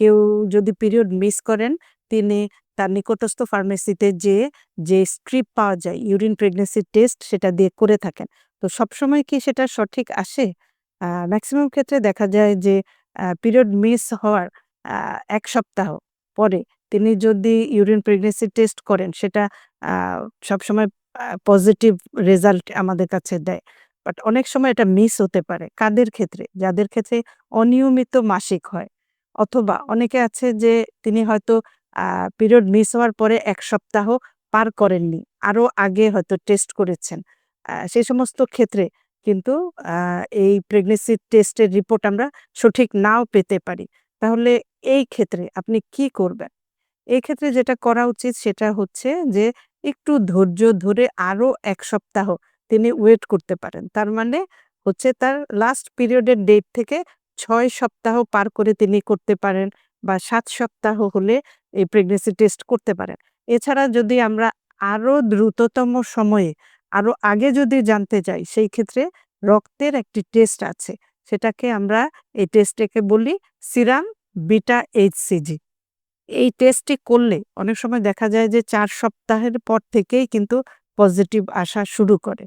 কেউ যদি period miss করেন, তিনি তার নিকটস্থ ফার্মেসিতে যেয়ে যে স্ট্রিপ পাওয়া যায় ইউরিন প্রেগনেন্সি টেস্ট সেটা দিয়ে করে থাকেন। তো সবসময় কি সেটা সঠিক আসে? ম্যাক্সিমাম ক্ষেত্রে দেখা যায় যে পিরিয়ড মিস হওয়ার এক সপ্তাহ পরে তিনি যদি ইউরিন প্রেগনেন্সি টেস্ট করেন, সেটা সবসময় পজিটিভ রেজাল্ট আমাদের কাছে দেয়। বাট অনেক সময় এটা মিস হতে পারে। কাদের ক্ষেত্রে? যাদের ক্ষেত্রে অনিয়মিত মাসিক হয়। অথবা অনেকে আছে যে তিনি হয়তো পিরিয়ড মিস হওয়ার পরে এক সপ্তাহ পার করেননি, আরও আগে হয়তো টেস্ট করেছেন। সেই সমস্ত ক্ষেত্রে কিন্তু এই প্রেগনেন্সি টেস্টের রিপোর্ট আমরা সঠিক নাও পেতে পারি। তাহলে এই ক্ষেত্রে আপনি কি করবেন? এই ক্ষেত্রে যেটা করা উচিত সেটা হচ্ছে যে একটু ধৈর্য ধরে আরও এক সপ্তাহ তিনি ওয়েট করতে পারেন। তার মানে হচ্ছে তার লাস্ট পিরিয়ডের ডেট থেকে ছয় সপ্তাহ পার করে তিনি করতে পারেন বা সাত সপ্তাহ হলে এই প্রেগনেন্সি টেস্ট করতে পারেন। এছাড়া যদি আমরা আরও দ্রুততম সময়ে আরও আগে যদি জানতে চাই সেই ক্ষেত্রে রক্তের একটি টেস্ট আছে। সেটাকে আমরা এই টেস্টটাকে বলি সিরাম বিটা এইচসিজি এই টেস্টটি করলে অনেক সময় দেখা যায় যে চার সপ্তাহের পর থেকেই কিন্তু পজিটিভ আসা শুরু করে।